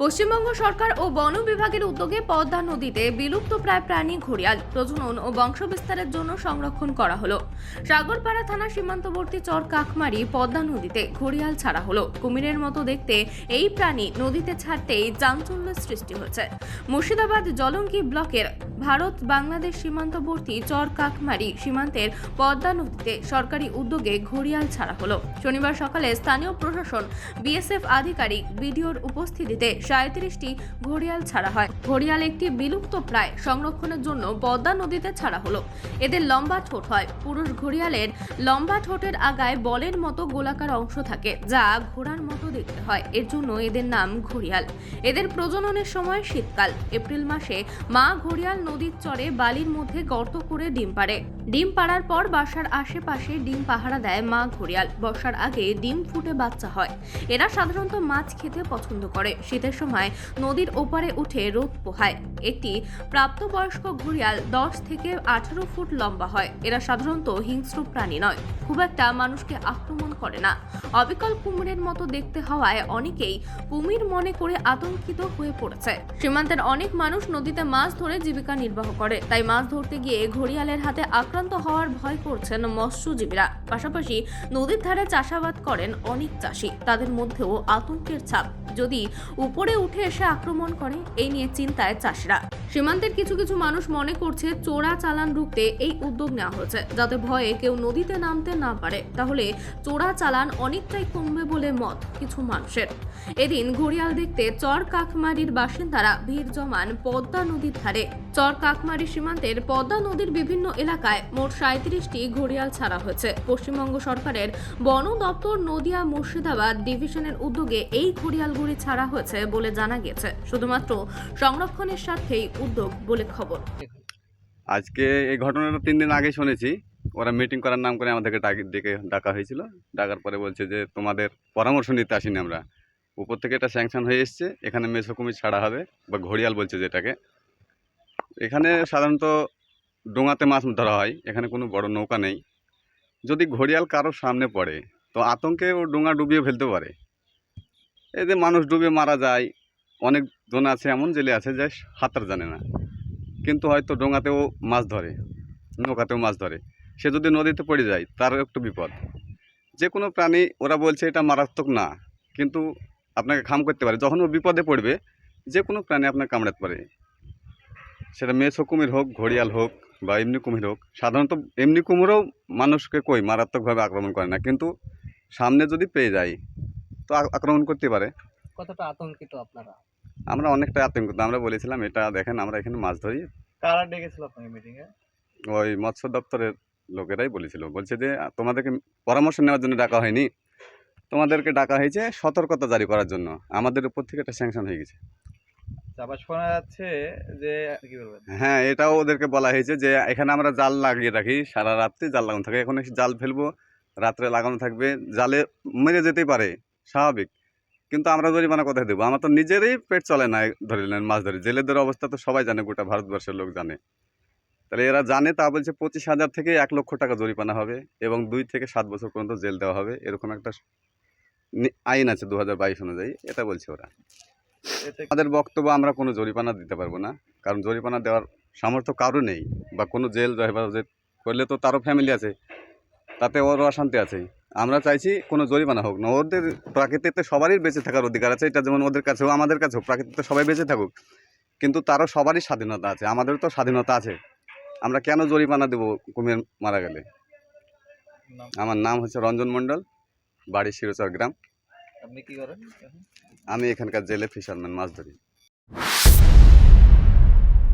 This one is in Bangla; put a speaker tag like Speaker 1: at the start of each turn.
Speaker 1: পশ্চিমবঙ্গ সরকার ও বন বিভাগের উদ্যোগে পদ্মা নদীতে বিলুপ্ত প্রায় প্রাণী ঘড়িয়াল প্রজনন ও বংশবিস্তারের জন্য সংরক্ষণ করা হলো। সাগরপাড়া থানা সীমান্তবর্তী চর কাকমারি পদ্মা নদীতে ঘড়িয়াল ছাড়া হলো। কুমিরের মতো দেখতে এই প্রাণী নদীতে ছাড়তেই চাঞ্চল্যের সৃষ্টি হয়েছে। মুর্শিদাবাদ জলঙ্গি ব্লকের ভারত বাংলাদেশ সীমান্তবর্তী চর কাকমারি সীমান্তের পদ্মা নদীতে সরকারি উদ্যোগে ঘড়িয়াল ছাড়া হলো। শনিবার সকালে স্থানীয় প্রশাসন, বিএসএফ আধিকারিক বিডিওর উপস্থিতিতে সাঁত্রিশটি ঘড়িয়াল ছাড়া হয়। ঘড়িয়াল একটি বিলুপ্ত প্রায় সংরক্ষণের জন্য পদ্মা নদীতে ছাড়া হলো। এদের লম্বা ঠোঁট হয়। পুরুষ ঘড়িয়ালের লম্বা ঠোঁটের আগায় বলের মতো গোলাকার অংশ থাকে, যা ঘোড়ার মতো দেখতে হয়। এর জন্য এদের নাম ঘড়িয়াল। এদের প্রজননের সময় শীতকাল। এপ্রিল মাসে মা ঘড়িয়াল নদীর চরে বালির মধ্যে গর্ত করে ডিম পাড়ে। ডিম পাড়ার পর বাসার আশেপাশে ডিম পাহারা দেয় মা ঘড়িয়াল। বর্ষার আগে ডিম ফুটে বাচ্চা হয়। এরা সাধারণত মাছ খেতে পছন্দ করে। শীতের সময় নদীর ওপারে উঠে রোদ পোহায়। একটি প্রাপ্তবয়স্ক ঘুরিয়াল দশ থেকে আঠারো ফুট লম্বা হয়। এরা সাধারণত হিংস্র প্রাণী নয়। খুব একটা মানুষকে আক্রমণ করে না। অবিকল কুমিরের মতো দেখতে হওয়ায় অনেকেই কুমির মনে করে আতঙ্কিত হয়ে পড়েছে। সীমান্তের অনেক মানুষ নদীতে মাছ ধরে জীবিকা নির্বাহ করে। তাই মাছ ধরতে গিয়ে ঘড়িয়ালের হাতে আক্রান্ত হওয়ার ভয় করছেন মৎস্যজীবীরা। পাশাপাশি নদীর ধারে চাষাবাদ করেন অনেক চাষি। তাদের মধ্যেও আতঙ্কের ছাপ। যদি উপরে উঠে এসে আক্রমণ করে, এই নিয়ে চিন্তায় চাষিরা। সীমান্তের কিছু কিছু মানুষ মনে করছে চোরা চালান রুখতে এই উদ্যোগ নেওয়া হয়েছে। যাতে ভয়ে কেউ নদীতে নামতে না পারে, তাহলে চোরা চালান অনেকটাই কমবে বলে মত কিছু মানুষের। এদিন ঘড়িয়াল দেখতে চর কাকমারির বাসিন্দারা ভিড় জমান পদ্মা নদীর ধারে। চর কাকমারি সীমান্তের পদ্মা নদীর বিভিন্ন এলাকায় মোট সাঁত্রিশটি ঘড়িয়াল ছাড়া হয়েছে। পশ্চিমবঙ্গ সরকারের বন দপ্তর নদিয়া মুর্শিদাবাদ ডিভিশনের উদ্যোগে এই ঘড়িয়ালগুলি ছাড়া হয়েছে বলে জানা গেছে শুধুমাত্র সংরক্ষণের স্বার্থেই উদ্যোগ বলে খবর।
Speaker 2: আজকে এই ঘটনাটা তিন দিন আগে শুনেছি। ওরা মিটিং করার নাম করে আমাদেরকে ডাকি- ডেকে হয়েছিল। ডাকার পরে বলছে যে, তোমাদের পরামর্শ নিতে আসিনি আমরা। উপর থেকে এটা স্যাংশন হয়ে এসছে। এখানে মেছো কুমির ছাড়া হবে বা ঘড়িয়াল বলছে যেটাকে। এখানে সাধারণত ডোঙাতে মাছ ধরা হয়। এখানে কোনো বড় নৌকা নেই। যদি ঘড়িয়াল কারোর সামনে পড়ে, তো আতঙ্কে ও ডোঙা ডুবিয়ে ফেলতে পারে। যে মানুষ ডুবে মারা যায়, অনেক জন আছে এমন, জেলে আছে যে সাঁতার জানে না। কিন্তু হয়তো ডোঙাতেও মাছ ধরে, নৌকাতেও মাছ ধরে। সে যদি নদীতে পড়ে যায়, তারও একটু বিপদ। যে কোনো প্রাণী, ওরা বলছে এটা মারাত্মক না, কিন্তু আপনাকে খাম করতে পারে। যখন ও বিপদে পড়বে, যে কোনো প্রাণী আপনাকে কামড়াতে পারে। সেটা মেছো কুমির হোক, ঘড়িয়াল হোক বা এমনি কুমির হোক, সাধারণত এমনি কুমিরও মানুষকে কই, মারাত্মকভাবে আক্রমণ করে না। কিন্তু সামনে যদি পেয়ে যায়, তো আক্রমণ করতে পারে।
Speaker 3: কতটা আতঙ্কিত আপনারা?
Speaker 2: আমরা অনেকটা আতঙ্কিত আমরা বলেছিলাম এটা দেখেন আমরা এখানে মাছ ধরি।
Speaker 3: কারা ডেকেছিল আপনাকে মিটিং এ
Speaker 2: ওই মৎস্য দপ্তরের লোকেরাই বলেছিল। বলছে যে তোমাদেরকে পরামর্শ নেওয়ার জন্য ডাকা হয়নি। তোমাদেরকে ডাকা হয়েছে সতর্কতা জারি করার জন্য। আমাদের উপর থেকে একটা স্যাংশন হয়ে গেছে।
Speaker 3: আবার শোনা যাচ্ছে যে কি বলবেন?
Speaker 2: হ্যাঁ এটাও ওদেরকে বলা হয়েছে যে এখানে আমরা জাল লাগিয়ে রাখি। সারা রাত্রি জাল লাগানো থাকে। এখন জাল ফেলব। রাত্রে লাগানো থাকবে। জালে মেরে যেতেই পারে। স্বাভাবিক। কিন্তু আমরা জরিমানা কোথায় দেবো? আমার তো নিজেরই পেট চলে না ধরে নেন মাছ ধরে। জেলেদের অবস্থা তো সবাই জানে গোটা ভারতবর্ষের লোক জানে। তাহলে এরা জানে তা বলছে পঁচিশ হাজার থেকে এক লক্ষ টাকা জরিমানা হবে এবং দুই থেকে সাত বছর পর্যন্ত জেল দেওয়া হবে। এরকম একটা আইন আছে দু হাজার বাইশ অনুযায়ী এটা বলছে ওরা।
Speaker 3: এতে
Speaker 2: আমাদের বক্তব্য আমরা কোনো জরিমানা দিতে পারব না কারণ জরিমানা দেওয়ার সামর্থ্য কারও নেই। বা কোনো জেল করলে তো তারও ফ্যামিলি আছে তাতে ওর অশান্তি আছে। আমরা চাইছি কোনো জরিমানা হোক না ওদের প্রাকৃতিতে সবারই বেঁচে থাকার অধিকার আছে এটা যেমন ওদের কাছেও আমাদের কাছেও প্রাকৃতিতে সবাই বেঁচে থাকুক। কিন্তু তারও সবারই স্বাধীনতা আছে আমাদেরও তো স্বাধীনতা আছে। আমরা কেন জরিমানা দেবো কুমির মারা গেলে? আমার নাম হচ্ছে রঞ্জন মণ্ডল বাড়ি শিরোচর গ্রাম।
Speaker 3: আপনি কি করেন?
Speaker 2: আমি এখানকার জেলে ফিশারম্যান মাছ ধরি।